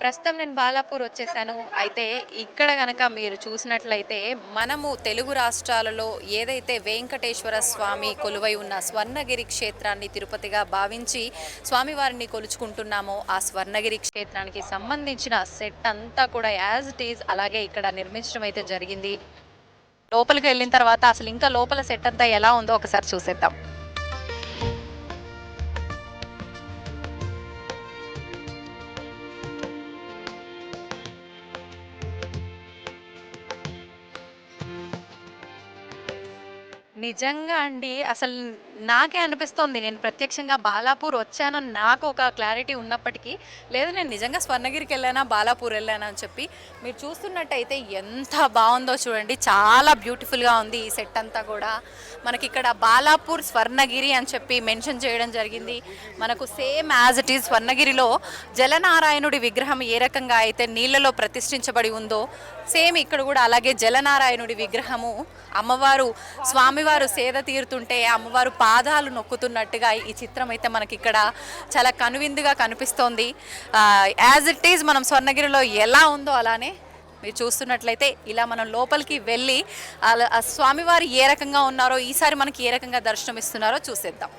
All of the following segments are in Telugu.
ప్రస్తుతం నేను బాలాపూర్ వచ్చేసాను. అయితే ఇక్కడ కనుక మీరు చూసినట్లయితే మనము తెలుగు రాష్ట్రాలలో ఏదైతే వెంకటేశ్వర స్వామి కొలువై ఉన్న స్వర్ణగిరి క్షేత్రాన్ని తిరుపతిగా భావించి స్వామివారిని కొలుచుకుంటున్నామో ఆ స్వర్ణగిరి క్షేత్రానికి సంబంధించిన సెట్ అంతా కూడా యాజ్ ఇట్ ఈజ్ అలాగే ఇక్కడ నిర్మించడం అయితే జరిగింది. లోపలికి వెళ్ళిన తర్వాత అసలు ఇంకా లోపల సెట్ అంతా ఎలా ఉందో ఒకసారి చూసేద్దాం. నిజంగా అండి. అసలు నాకే అనిపిస్తోంది. నేను ప్రత్యక్షంగా బాలాపూర్ వచ్చానని నాకు ఒక క్లారిటీ ఉన్నప్పటికీ లేదు నేను నిజంగా స్వర్ణగిరికి వెళ్ళానా బాలాపూర్ వెళ్ళానా అని చెప్పి మీరు చూస్తున్నట్టయితే ఎంత బాగుందో చూడండి. చాలా బ్యూటిఫుల్గా ఉంది ఈ సెట్ అంతా కూడా. మనకి ఇక్కడ బాలాపూర్ స్వర్ణగిరి అని చెప్పి మెన్షన్ చేయడం జరిగింది. మనకు సేమ్ యాజ్ ఇట్ ఈజ్ స్వర్ణగిరిలో జలనారాయణుడి విగ్రహం ఏ రకంగా అయితే నీళ్ళలో ప్రతిష్ఠించబడి ఉందో సేమ్ ఇక్కడ కూడా అలాగే జలనారాయణుడి విగ్రహము. అమ్మవారు స్వామివారు సేద తీరుతుంటే అమ్మవారు పాదాలు నొక్కుతున్నట్టుగా ఈ చిత్రం అయితే మనకి ఇక్కడ చాలా కనువిందుగా కనిపిస్తోంది. యాజ్ ఇట్ ఈజ్ మనం స్వర్ణగిరిలో ఎలా ఉందో అలానే మీరు చూస్తున్నట్లయితే ఇలా మనం లోపలికి వెళ్ళి అలా- ఆ స్వామివారు ఏ రకంగా ఉన్నారో ఈసారి మనకి ఏ రకంగా దర్శనం ఇస్తున్నారో చూసేద్దాం.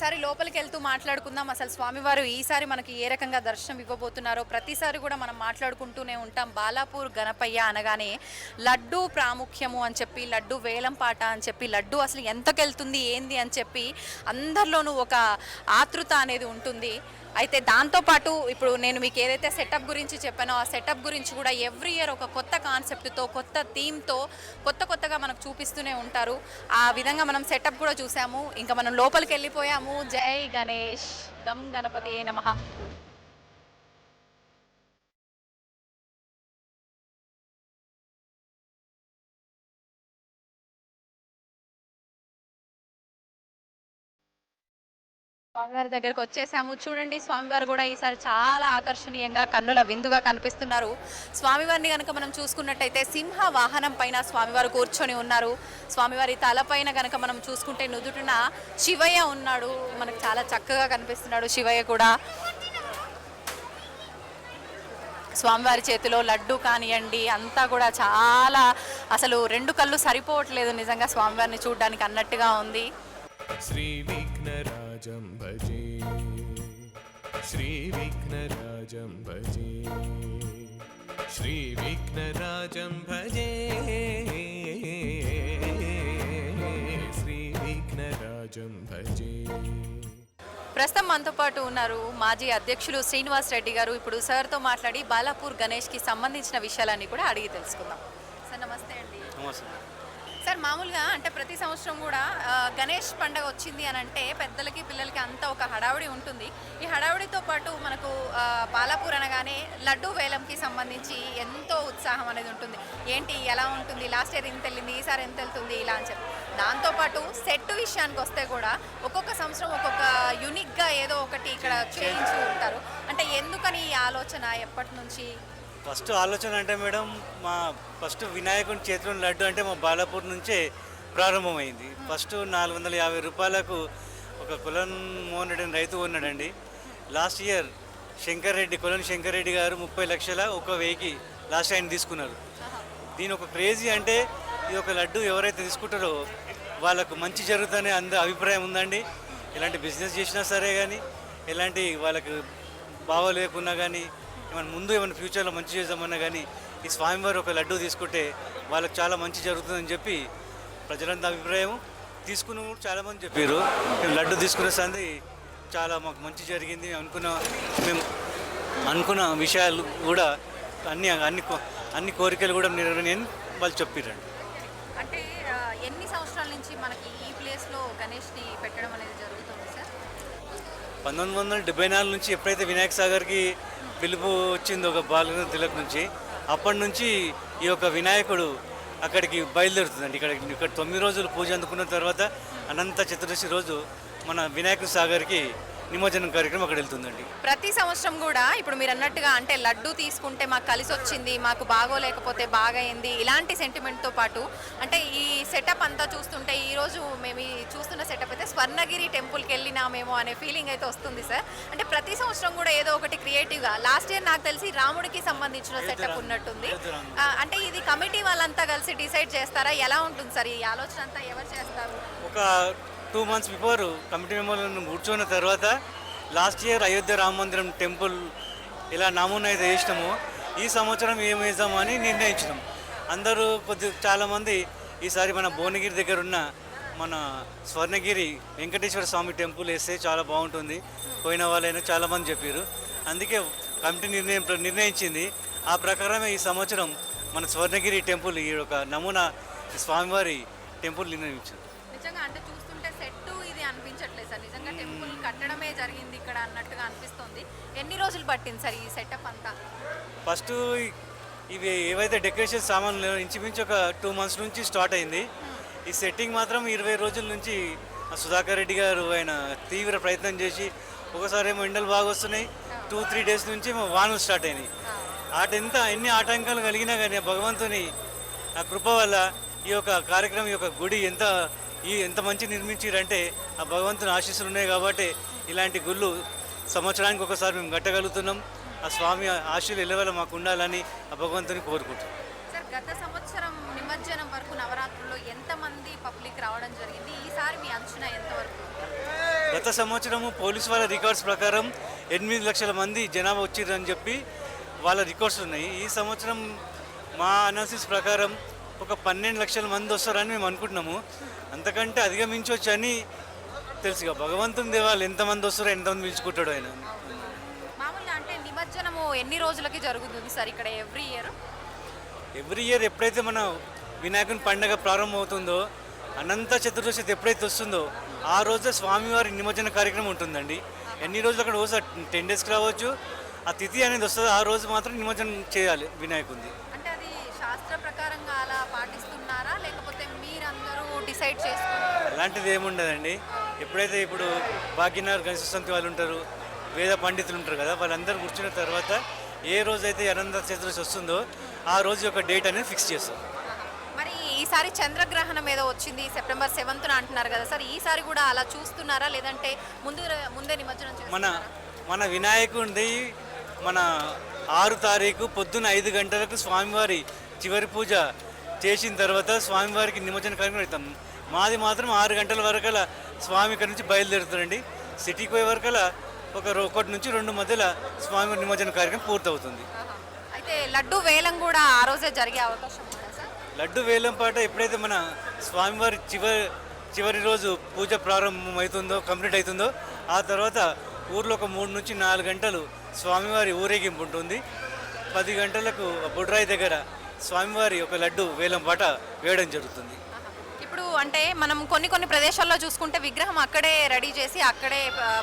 ఒకసారి లోపలికి వెళ్తూ మాట్లాడుకుందాం. అసలు స్వామివారు ఈసారి మనకి ఏ రకంగా దర్శనం ఇవ్వబోతున్నారో ప్రతిసారి కూడా మనం మాట్లాడుకుంటూనే ఉంటాం. బాలాపూర్ గణపయ్య అనగానే లడ్డు ప్రాముఖ్యము అని చెప్పి లడ్డు వేలం పాట అని చెప్పి లడ్డు అసలు ఎంతకెళ్తుంది ఏంది అని చెప్పి అందరిలోనూ ఒక ఆతృత అనేది ఉంటుంది. అయితే దాంతోపాటు ఇప్పుడు నేను మీకు ఏదైతే సెటప్ గురించి చెప్పానో ఆ సెటప్ గురించి కూడా ఎవ్రీ ఇయర్ ఒక కొత్త కాన్సెప్ట్తో కొత్త థీమ్తో కొత్త కొత్తగా మనకు చూపిస్తూనే ఉంటారు. ఆ విధంగా మనం సెటప్ కూడా చూసాము. ఇంకా మనం లోపలికి వెళ్ళిపోయాము. జై గణేష్. గం గణపతి నమ. స్వామివారి దగ్గరకు వచ్చేసాము. చూడండి స్వామివారు కూడా ఈసారి చాలా ఆకర్షణీయంగా కన్నుల విందుగా కనిపిస్తున్నారు. స్వామివారిని కనుక మనం చూసుకున్నట్టయితే సింహ వాహనం పైన స్వామివారు కూర్చొని ఉన్నారు. స్వామివారి తలపైన కనుక మనం చూసుకుంటే నుదుటిన శివయ్య ఉన్నాడు. మనకు చాలా చక్కగా కనిపిస్తున్నాడు శివయ్య కూడా. స్వామివారి చేతిలో లడ్డు కానివ్వండి అంతా కూడా చాలా అసలు రెండు కళ్ళు సరిపోవట్లేదు నిజంగా స్వామివారిని చూడడానికి అన్నట్టుగా ఉంది. श्रीविघ्नराजं भजे श्रीविघ्नराजं भजे श्रीविघ्नराजं भजे श्रीविघ्नराजं भजे ప్రస్తుతం మనతో పాటు ఉన్నారు మాజీ అధ్యక్షులు శ్రీనివాస్ రెడ్డి గారు ఇప్పుడు సార్తో మాట్లాడి బాలాపూర్ గణేష్కి సంబంధించిన విషయాలన్నీ కూడా అడిగి తెలుసుకుందాం సార్ నమస్తే అండి సార్ మామూలుగా అంటే ప్రతి సంవత్సరం కూడా గణేష్ పండగ వచ్చింది అని అంటే పెద్దలకి పిల్లలకి అంతా ఒక హడావుడి ఉంటుంది. ఈ హడావుడితో పాటు మనకు బాలాపూర్ అనగానే లడ్డు వేలంకి సంబంధించి ఎంతో ఉత్సాహం అనేది ఉంటుంది. ఏంటి ఎలా ఉంటుంది? లాస్ట్ ఇయర్ ఎంత వెళ్ళింది ఈసారి ఎంత వెళ్తుంది? ఇలా అని చెప్పి. దాంతోపాటు సెట్ విషయానికి వస్తే కూడా ఒక్కొక్క సంవత్సరం ఒక్కొక్క యూనిక్గా ఏదో ఒకటి ఇక్కడ చేయించి ఉంటారు. అంటే ఎందుకని ఈ ఆలోచన ఎప్పటి నుంచి? ఫస్ట్ ఆలోచన అంటే మేడం మా ఫస్ట్ వినాయకుని చేతిలో లడ్డు అంటే మా బాలాపూర్ నుంచే ప్రారంభమైంది. ఫస్ట్ నాలుగు వందల యాభై రూపాయలకు ఒక కులన్ మోహన్ రెడ్డి రైతు ఉన్నాడండి లాస్ట్ ఇయర్ శంకర్ రెడ్డి కులన్ శంకర్ రెడ్డి గారు ముప్పై లక్షల ఒక వెయ్యికి లాస్ట్ ఆయన తీసుకున్నారు. దీని ఒక క్రేజీ అంటే ఈ ఒక లడ్డు ఎవరైతే తీసుకుంటారో వాళ్ళకు మంచి జరుగుతుందనే అంద అభిప్రాయం ఉందండి. ఎలాంటి బిజినెస్ చేసినా సరే కానీ ఎలాంటి వాళ్ళకు బాగోలేకున్నా కానీ ఏమైనా ముందు ఏమైనా ఫ్యూచర్లో మంచి చేద్దామన్నా కానీ ఈ స్వామివారు ఒక లడ్డు తీసుకుంటే వాళ్ళకి చాలా మంచి జరుగుతుందని చెప్పి ప్రజలంతా అభిప్రాయం తీసుకున్న కూడా చాలామంది చెప్పారు. మేము లడ్డు తీసుకునే సంది చాలా మాకు మంచి జరిగింది అనుకున్న మేము అనుకున్న విషయాలు కూడా అన్ని అన్ని అన్ని కోరికలు కూడా నెరవేరని వాళ్ళు చెప్పారండి అంటే ఎన్ని సంవత్సరాల నుంచి మనకి ఈ ప్లేస్లో గణేష్ని పెట్టడం అనేది జరుగుతుంది సార్? పంతొమ్మిది వందల డెబ్బై నాలుగు నుంచి ఎప్పుడైతే వినాయక సాగర్కి పిలుపు వచ్చింది ఒక బాలగంధ తిలక్ నుంచి. అప్పటి నుంచి ఈ యొక్క వినాయకుడు అక్కడికి బయలుదేరుతుందండి. ఇక్కడ ఇక్కడ తొమ్మిది రోజులు పూజ అందుకున్న తర్వాత అనంత చతుర్దశి రోజు మన వినాయక సాగర్కి నిమజ్జనం కార్యక్రమం అక్కడ వెళ్తుందండి. ప్రతి సంవత్సరం కూడా ఇప్పుడు మీరు అన్నట్టుగా అంటే లడ్డు తీసుకుంటే మాకు కలిసి వచ్చింది మాకు బాగోలేకపోతే బాగైంది ఇలాంటి సెంటిమెంట్తో పాటు అంటే ఈ సెటప్ అంతా చూస్తుంటే ఈ రోజు మేము ఈ చూస్తున్న సెటప్ అయితే స్వర్ణగిరి టెంపుల్కి వెళ్ళినామేమో అనే ఫీలింగ్ అయితే వస్తుంది సార్. అంటే ప్రతి సంవత్సరం కూడా ఏదో ఒకటి క్రియేటివ్గా లాస్ట్ ఇయర్ నాకు తెలిసి రాముడికి సంబంధించిన సెటప్ ఉన్నట్టుంది. అంటే ఇది కమిటీ వాళ్ళంతా కలిసి డిసైడ్ చేస్తారా? ఎలా ఉంటుంది సార్ ఈ ఆలోచన అంతా? ఎవరు చేస్తారు? ఒక టూ మంత్స్ బిఫోర్ కమిటీ మెంబర్లను కూర్చున్న తర్వాత లాస్ట్ ఇయర్ అయోధ్య రామ మందిరం టెంపుల్ ఇలా నమూనా అయితే వేసినాము. ఈ సంవత్సరం ఏం వేద్దామని నిర్ణయించినాం. అందరూ కొద్ది చాలామంది ఈసారి మన భువనగిరి దగ్గర ఉన్న మన స్వర్ణగిరి వెంకటేశ్వర స్వామి టెంపుల్ వేస్తే చాలా బాగుంటుంది. పోయిన వాళ్ళైనా చాలామంది చెప్పారు. అందుకే కమిటీ నిర్ణయం నిర్ణయించింది. ఆ ప్రకారమే ఈ సంవత్సరం మన స్వర్ణగిరి టెంపుల్ ఈ యొక్క నమూనా స్వామివారి టెంపుల్ నిర్ణయించారు. నిజంగా టెంపుల్ కట్టడమే జరిగింది ఇక్కడ అన్నట్టుగా అనిపిస్తుంది. ఎన్ని రోజులు పట్టింది సార్ ఈ సెటప్ అంతా? ఫస్ట్ ఇవి ఏవైతే డెకరేషన్ సామాన్లు ఇంచుమించు ఒక టూ మంత్స్ నుంచి స్టార్ట్ అయింది. ఈ సెట్టింగ్ మాత్రం ఇరవై రోజుల నుంచి సుధాకర్ రెడ్డి గారు ఆయన తీవ్ర ప్రయత్నం చేసి ఒకసారి ఏమో ఎండలు బాగా వస్తున్నాయి టూ త్రీ డేస్ నుంచి వానలు స్టార్ట్ అయినాయి. ఆట ఎంత ఎన్ని ఆటంకాలు కలిగినా కానీ భగవంతుని ఆ కృప వల్ల ఈ యొక్క కార్యక్రమం ఈ యొక్క గుడి ఎంత ఈ ఎంత మంచి నిర్మించారంటే ఆ భగవంతుని ఆశీస్సులు ఉన్నాయి కాబట్టి ఇలాంటి గుళ్ళు సంవత్సరానికి ఒకసారి మేము కట్టగలుగుతున్నాం. ఆ స్వామి ఆశీస్సులు ఎల్లవేళ మాకు ఉండాలని ఆ భగవంతుని కోరుకుంటున్నాం. సార్ గత సంవత్సరం నిమజ్జనం వరకు నవరాత్రుల్లో ఎంతమంది పబ్లిక్ రావడం జరిగింది? ఈసారి మీ అంచనా ఎంతవరకు గత సంవత్సరము పోలీస్ వాళ్ళ రికార్డ్స్ ప్రకారం ఎనిమిది లక్షల మంది జనాభా వచ్చిర్రని చెప్పి వాళ్ళ రికార్డ్స్ ఉన్నాయి. ఈ సంవత్సరం మా అనాలిసిస్ ప్రకారం ఒక పన్నెండు లక్షల మంది వస్తారని మేము అనుకుంటున్నాము. అంతకంటే అధిగమించవచ్చు అని తెలుసుగా భగవంతుని దేవాలు ఎంతమంది వస్తారో ఎంతమంది పిలుచుకుంటాడో ఆయన. మామూలుగా అంటే నిమజ్జనము ఎన్ని రోజులకి జరుగుతుంది సార్ ఇక్కడ ఎవ్రీ ఇయర్? ఎవ్రీ ఇయర్ ఎప్పుడైతే మన వినాయకుని పండగ ప్రారంభమవుతుందో అనంత చతుర్దశి ఎప్పుడైతే వస్తుందో ఆ రోజే స్వామివారి నిమజ్జన కార్యక్రమం ఉంటుందండి. ఎన్ని రోజులు అక్కడ వస్తే టెన్ డేస్కి రావచ్చు. ఆ తిథి అనేది వస్తుంది. ఆ రోజు మాత్రం నిమజ్జనం చేయాలి వినాయకుడిది. డిసైడ్ చేసుకున్నారు అలాంటిది ఏముండదండి. ఎప్పుడైతే ఇప్పుడు భాగ్యనగర్ గణేశంతి వాళ్ళు ఉంటారు వేద పండితులు ఉంటారు కదా వాళ్ళందరూ కూర్చున్న తర్వాత ఏ రోజైతే అనంత చతుర్దశి వస్తుందో ఆ రోజు యొక్క డేట్ అనేది ఫిక్స్ చేస్తారు. మరి ఈసారి చంద్రగ్రహణం ఏదో వచ్చింది సెప్టెంబర్ సెవెంత్న అంటున్నారు కదా సార్ ఈసారి కూడా అలా చూస్తున్నారా? లేదంటే ముందు ముందే నిమజ్జనం మన మన వినాయకుడిది మన ఆరు తారీఖు పొద్దున్న ఐదు గంటలకు స్వామివారి చివరి పూజ చేసిన తర్వాత స్వామివారికి నిమజ్జన కార్యక్రమం పెడతాం. మాది మాత్రం ఆరు గంటల వరకల స్వామి ఇక్కడ నుంచి బయలుదేరుతారండి సిటీకి పోయే వరకల ఒక ఒకటి నుంచి రెండు మధ్యలో స్వామి నిమజ్జన కార్యక్రమం పూర్తవుతుంది. అయితే లడ్డు వేలం కూడా ఆ రోజే జరిగే అవకాశం లడ్డు వేలం పాట ఎప్పుడైతే మన స్వామివారి చివరి చివరి రోజు పూజ ప్రారంభం అవుతుందో కంప్లీట్ అవుతుందో ఆ తర్వాత ఊర్లో ఒక మూడు నుంచి నాలుగు గంటలు స్వామివారి ఊరేగింపు ఉంటుంది పది గంటలకు బుడ్రాయి దగ్గర స్వామివారి ఒక లడ్డు వేలం పాట వేయడం జరుగుతుంది. ఇప్పుడు అంటే మనం కొన్ని కొన్ని ప్రదేశాల్లో చూసుకుంటే విగ్రహం అక్కడే రెడీ చేసి అక్కడే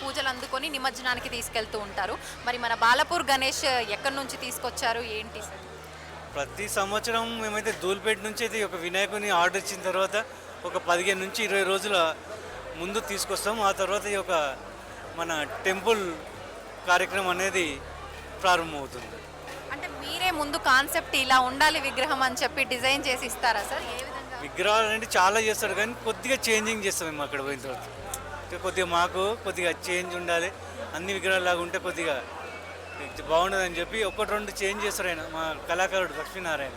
పూజలు అందుకొని నిమజ్జనానికి తీసుకెళ్తూ ఉంటారు. మరి మన బాలపూర్ గణేష్ ఎక్కడి నుంచి తీసుకొచ్చారు? ఏంటి? సార్ ప్రతి సంవత్సరం మేమైతే ధూల్పేట నుంచి అయితే ఒక వినాయకుని ఆర్డర్ ఇచ్చిన తర్వాత ఒక పదిహేను నుంచి ఇరవై రోజుల ముందు తీసుకొస్తాం. ఆ తర్వాత ఈ యొక్క మన టెంపుల్ కార్యక్రమం అనేది ప్రారంభమవుతుంది. అంటే మీరే ముందు కాన్సెప్ట్ ఇలా ఉండాలి విగ్రహం అని చెప్పి డిజైన్ చేసి ఇస్తారా సార్? ఏ విగ్రహాలు అంటే చాలా చేస్తాడు కానీ కొద్దిగా చేంజింగ్ చేస్తాం మేము అక్కడ పోయిన తర్వాత. కొద్దిగా మాకు కొద్దిగా చేంజ్ ఉండాలి. అన్ని విగ్రహాలు లాగా ఉంటే కొద్దిగా బాగుండదు అని చెప్పి ఒకటి రెండు చేంజ్ చేస్తారు ఆయన మా కళాకారుడు లక్ష్మీనారాయణ.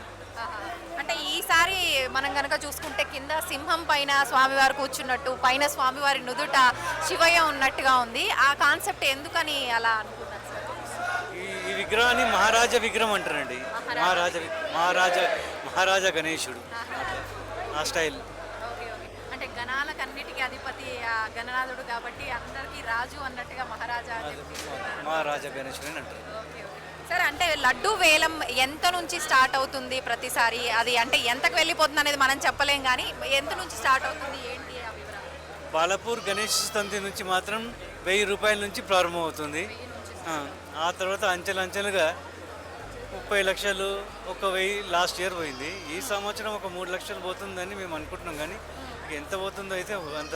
అంటే ఈసారి మనం గనక చూసుకుంటే కింద సింహం పైన స్వామివారు కూర్చున్నట్టు పైన స్వామివారి నుదుట శివయ్య ఉన్నట్టుగా ఉంది. ఆ కాన్సెప్ట్ ఎందుకని అలా అనుకున్నారు సార్? ఈ విగ్రహాన్ని మహారాజా విగ్రహం అంటారండి. మహారాజా మహారాజా మహారాజా గణేశుడు. ఆ స్టైల్. Okay okay. అంటే గణాలకన్నిటికీ అధిపతి ఆ గణనాథుడు కాబట్టి అందరికీ రాజు అన్నట్టుగా మహారాజా మహారాజా గణేశుడు అని అంటారు సార్ అంటే లడ్డు వేలం ఎంత నుంచి స్టార్ట్ అవుతుంది ప్రతిసారి? అది అంటే ఎంతకు వెళ్ళిపోతుంది అనేది మనం చెప్పలేం కానీ ఎంత నుంచి స్టార్ట్ అవుతుంది? ఏంటి బాలాపూర్ గణేష్ తంతి నుంచి మాత్రం వెయ్యి రూపాయల నుంచి ప్రారంభమవుతుంది. ఆ తర్వాత అంచెలంచెలుగా ముప్పై లక్షలు ఒక వెయ్యి లాస్ట్ ఇయర్ పోయింది. ఈ సంవత్సరం ఒక మూడు లక్షలు పోతుందని మేము అనుకుంటున్నాం కానీ ఎంత పోతుందో అయితే అంత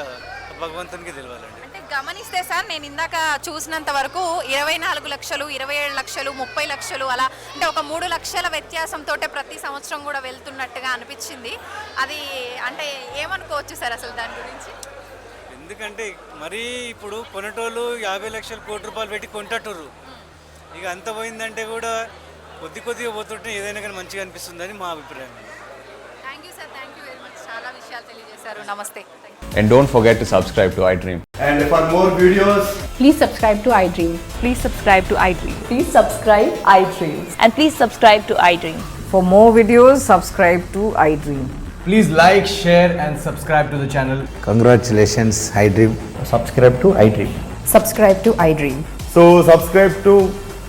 భగవంతునికి తెలియాలండి అంటే గమనిస్తే సార్ నేను ఇందాక చూసినంత వరకు ఇరవై నాలుగు లక్షలు ఇరవై ఏడు లక్షలు ముప్పై లక్షలు అలా అంటే ఒక మూడు లక్షల వ్యత్యాసంతో ప్రతి సంవత్సరం కూడా వెళ్తున్నట్టుగా అనిపించింది. అది అంటే ఏమనుకోవచ్చు సార్ అసలు దాని గురించి? ఎందుకంటే మరీ ఇప్పుడు కొనటోళ్ళు యాభై లక్షలు కోటి రూపాయలు పెట్టి కొంటట్టుర్రు. ఇక అంత పోయిందంటే కూడా కొద్ది కొద్దిగా పోతుంటే ఏదైనా కానీ మంచిగా అనిపిస్తుందని మా అభిప్రాయం అండి thank you sir thank you very much చాలా విషయాలు తెలియజేశారు నమస్తే And don't forget to subscribe to iDream. And for more videos, Please subscribe to iDream. Please subscribe to iDream. Please subscribe iDream. And please subscribe to iDream. For more videos, subscribe to iDream. Please like, share, and subscribe to the channel. Congratulations, iDream. subscribe to iDream. Subscribe to iDream. So subscribe to